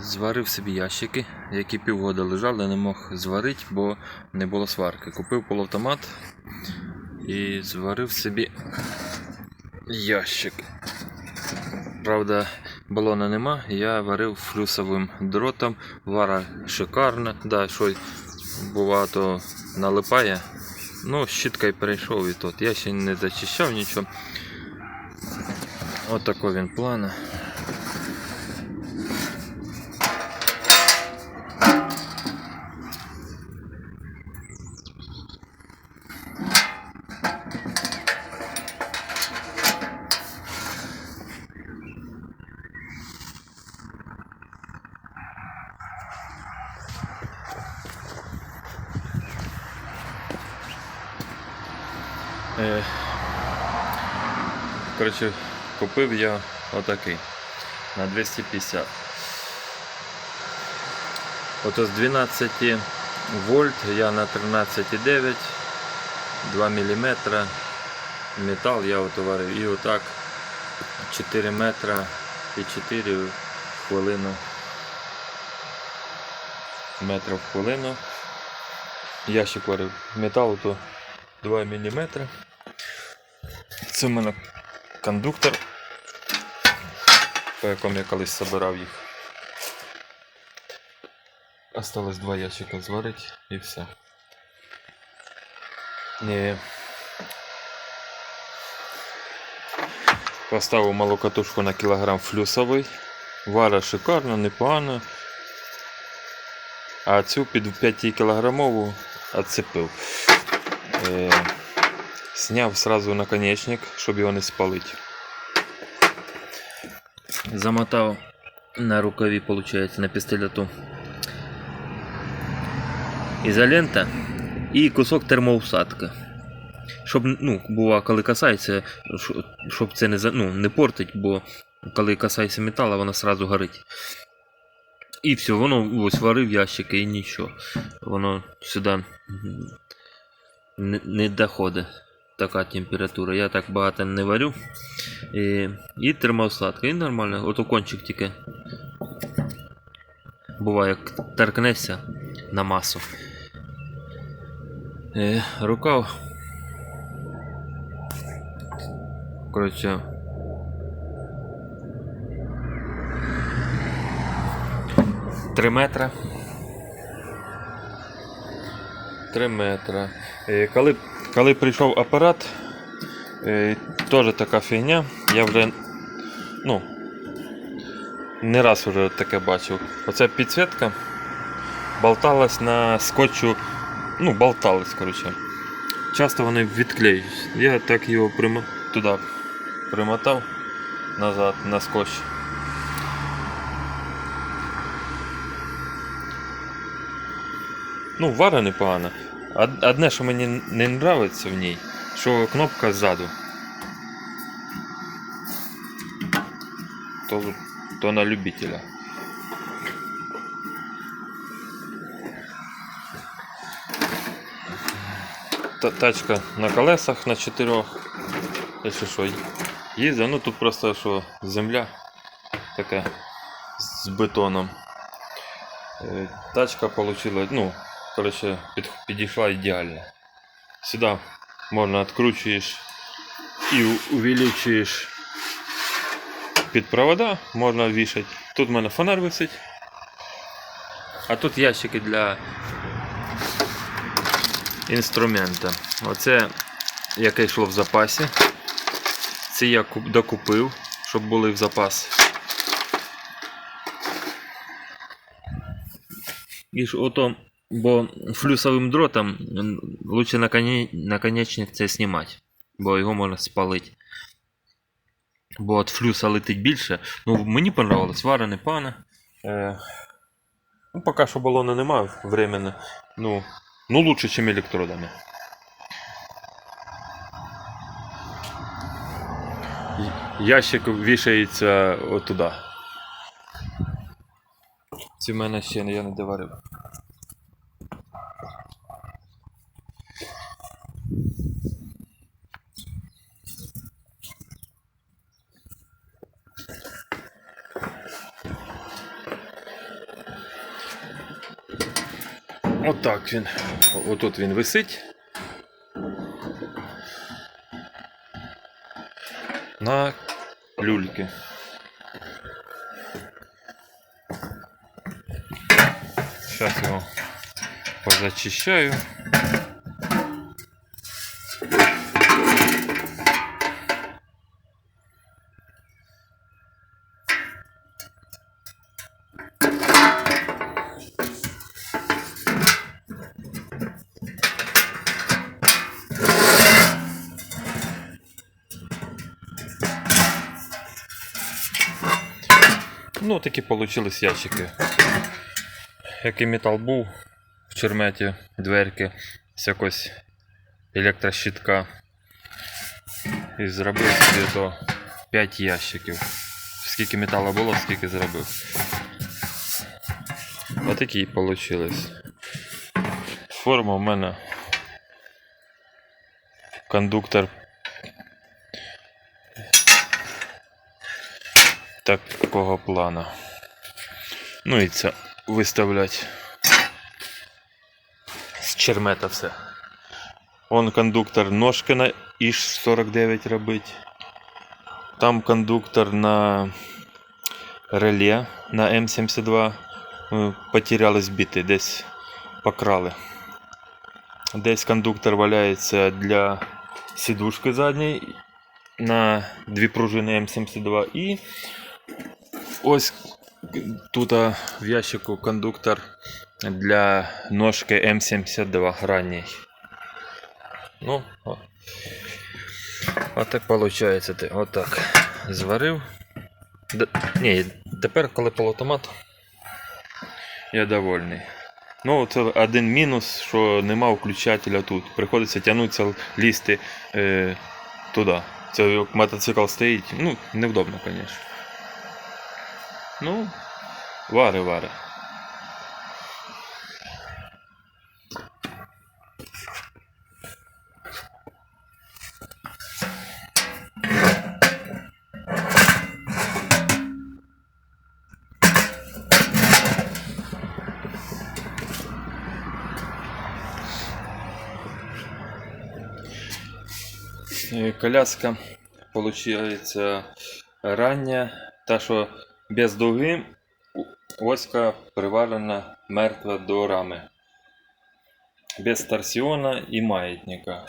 Зварив собі ящики, які півгода лежали, не мог зварити, бо не було сварки. Купив полуавтомат і зварив собі ящик. Правда, балона нема, я варив флюсовим дротом, вара шикарна, да, що багато налипає. Ну, щіткою перейшов і тут. Я ще не зачищав нічого. Отако він план. Е, Коротше, купив я отакий на 250. Ото з 12 вольт я на 13,9, 2 мм метал я отоварив і отак 4 метра і 4 в хвилину. Метра в хвилину. Ящик варив метал то 2 мм. Це в мене кондуктор, по якому я колись собирав їх. Осталось два ящика зварити і все. Ні. Поставив малу катушку на кілограм флюсовий. Вара шикарно, непогано. А цю під 5 кілограмову отцепив. Сняв сразу наконечник, щоб його не спалити. Замотав на рукаві, виходить, на пістолету. Ізолента і кусок термоусадки. Щоб, ну, бува, коли касається, щоб це не, ну, не портить, бо коли касається металу, воно сразу горить. І все, воно ось варив ящики і нічого. Воно сюди не, не доходить така температура. Я так багато не варю. І, і термоусадка, і нормально. Ото кончик тільки. Буває, як торкнешся на масу. Е, рукав. Коротше. Три метра. Три метра. Коли, коли прийшов апарат, е, теж така фігня. Я вже ну, не раз вже таке бачив. Оця підсвітка болталась на скотчу. Ну, болталась, коротше. Часто вони відклеюють. Я так його примо... туди примотав назад на скотч. Ну, вара непогана. Од- Одне, що мені не подобається в ній, що кнопка ззаду. То, то на любителя. Тачка на колесах на чотирьох. Якщо що, їздить. Ну тут просто що земля така з бетоном. Е, Тачка получила, ну, коротше, під, підійшла ідеально. Сюди можна відкручуєш і увеличуєш під провода, можна вішати. Тут в мене фонар висить. А тут ящики для інструмента. Оце яке йшло в запасі. Це я докупив, щоб були в запас. І ж ото, бо флюсовим дротом лучше наконе- наконечник це знімати, бо його можна спалити. Бо от флюса летить більше. Ну, мені понравилось, вара не пана. Е, ну, поки що балона немає временно. Ну, ну лучше, ніж електродами. Ящик вішається отуда. Ці в мене ще я не доварив. Отак він. Отут він висить. На люльки. Зараз його позачищаю. Ну, такі получились ящики. Який метал був в черметі, дверки, з якось електрощитка. І зробив собі то 5 ящиків. Скільки металу було, скільки зробив. Отакі получились. Форма у мене кондуктор такого плана. Ну і це виставлять з чермета все. Он кондуктор ножки на іж 49 робить. Там кондуктор на реле на М72. Ну, Потеряли збитий, десь покрали. Десь кондуктор валяється для сідушки задньої на дві пружини М72 і ось тут в ящику кондуктор для ножки М72 ранній. Ну, о. Отак виходить. Ти отак зварив. Д... Ні, тепер, коли полуавтомат, я довольний. Ну, це один мінус, що нема включателя тут. Приходиться тягнутися, лізти е, туди. Це як мотоцикл стоїть. Ну, невдобно, звісно. Ну, вари, вари. Е, Коляска получається рання, та що без дуги оська приварена мертва до рами. Без торсіона і маятника.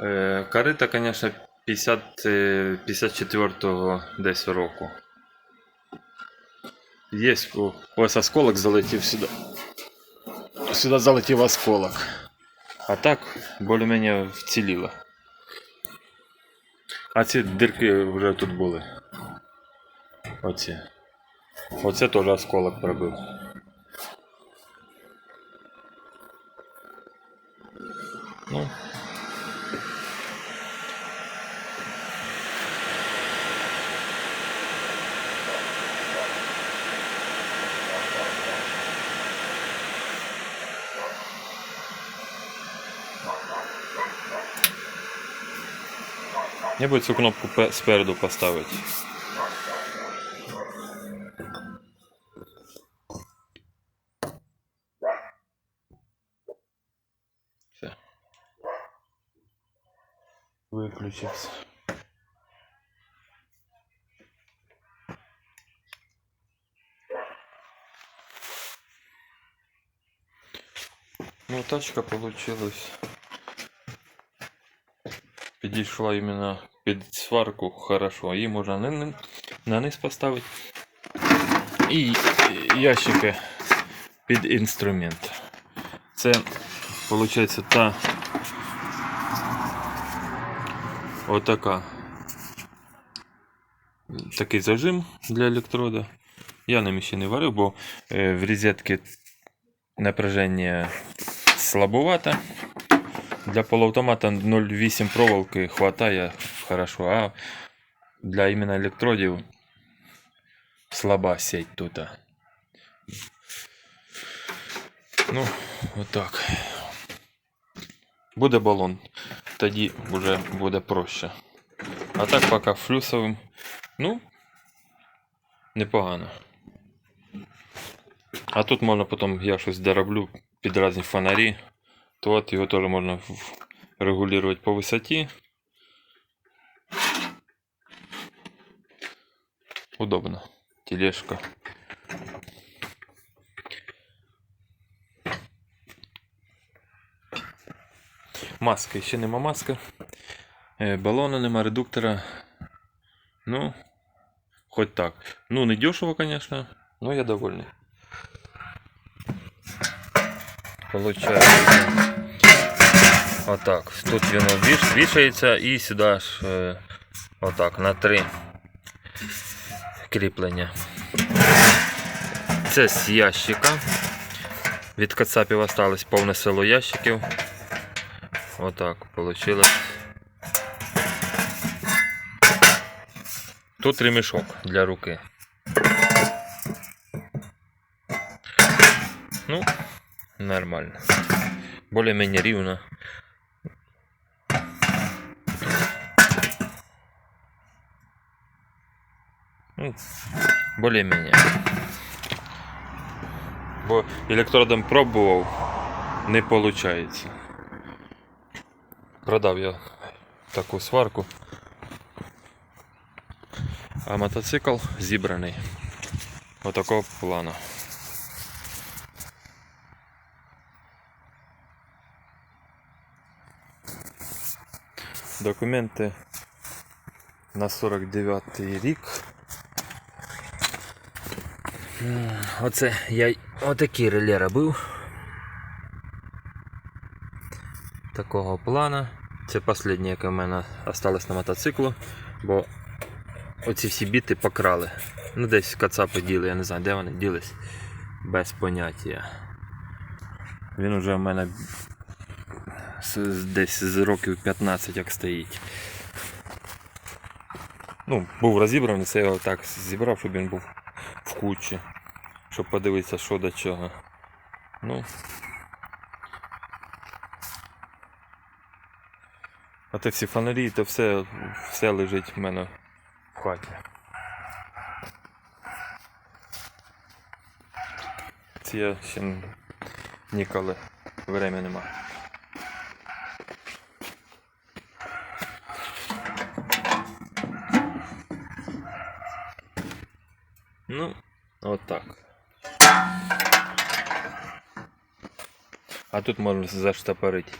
Е, Корита, звісно, 50, е, 54-го десь року. Є ось осколок залетів сюди. Сюди залетів осколок. А так, більш-менш вціліло. А ці дирки вже тут були. Оці. Оце теж осколок пробив. Ну. Я би цю кнопку спереду поставити. Все. Виключився. Ну, тачка получилась. Підійшла іменно під сварку хорошо. Її можна на, на низ поставити. І ящики під інструмент. Це виходить та отака. Такий зажим для електрода. Я ним ще не варив, бо е, в розетки напряження слабовато. Для полуавтомата 0,8 проволоки хватає хорошо, а для іменно електродів слаба сеть тут. Ну, отак. Буде балон, тоді вже буде проще. А так поки флюсовим, ну, непогано. А тут можна потім я щось дороблю, під різні фонарі, то от його теж можна регулювати по висоті. Удобно. Тележка. Маски, ще нема маски. Е, Балона нема, редуктора. Ну, хоч так. Ну, не дешево, конечно, но я довольний. Получається. Отак. Тут воно віш- вішається і сюди ж е, отак на три кріплення. Це з ящика. Від кацапів осталось повне село ящиків. Отак вийшло. Тут ремішок для руки. Ну, нормально. Более-менее рівно. Ну, более-менее. Бо електродом пробував, не виходить. Продав я таку сварку. А мотоцикл зібраний. Отакого плану. Документи на 49 рік. Оце я отакі реле робив. Такого плана. Це останнє, яке в мене осталось на мотоциклу, бо оці всі біти покрали. Ну десь кацапи діли, я не знаю, де вони ділись. Без поняття. Він уже в мене десь з років 15 як стоїть. Ну, був розібраний, це я його так зібрав, щоб він був в кучі. Щоб подивитися, що до чого. Ну. А те всі фонарі, то все, все лежить в мене в хаті. Це я ще ніколи время нема. Ну, от. А тут можна заштопорити.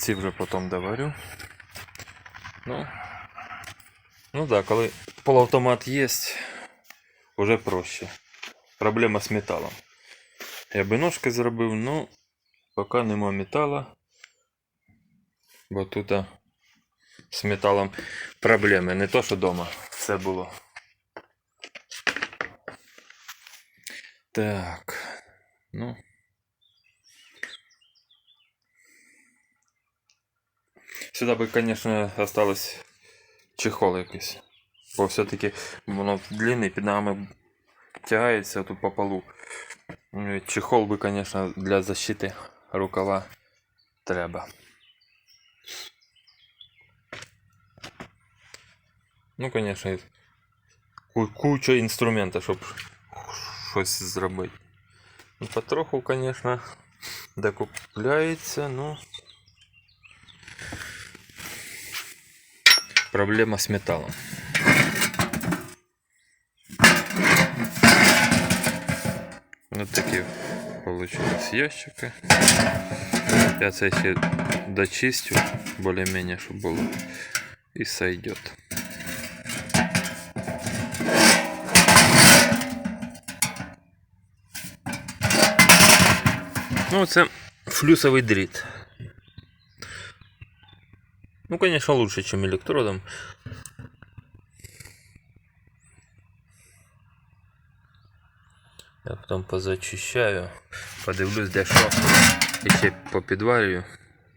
Ці вже потім доварю. Ну, ну да, коли полуавтомат є, вже проще. Проблема з металом. Я би ножки зробив, ну поки нема металу. Бо тут а, з металом проблеми. Не то, що вдома все було. Так. Ну. Сюди би, звісно, осталось чехол якийсь. Бо все-таки воно длинний, під ногами тягається тут по полу. Ну, Чехол би, звісно, для защити рукава треба. Ну, звісно, ку- куча інструментів, щоб щось зробити. Ну, потроху, звісно, докупляється, ну. Проблема с металлом. Вот такие получились ящики. Я це ще дочистю, более-менее, чтобы было. И сойдет. Ну, це флюсовий дріт. Ну, конечно, лучше, чем электродом. Я потом позачищаю, подивлюсь, де що. І ще попідварюю.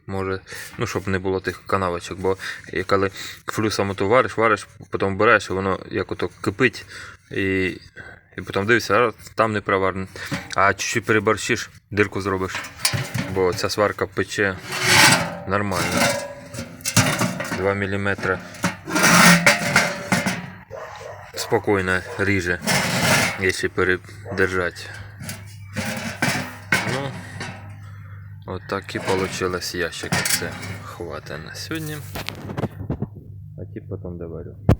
Може, ну, щоб не було тих канавочок, бо коли флюсом то вариш, вариш, потім береш, і воно як ото кипить, і, і потім дивишся, а там не проварено. А чуть-чуть переборщиш, дирку зробиш. Бо ця сварка пече нормально. 2 мм спокійно ріже, якщо передержати. Ну, отак і вийшло ящик. Це хватає на сьогодні. А ті потім доварю.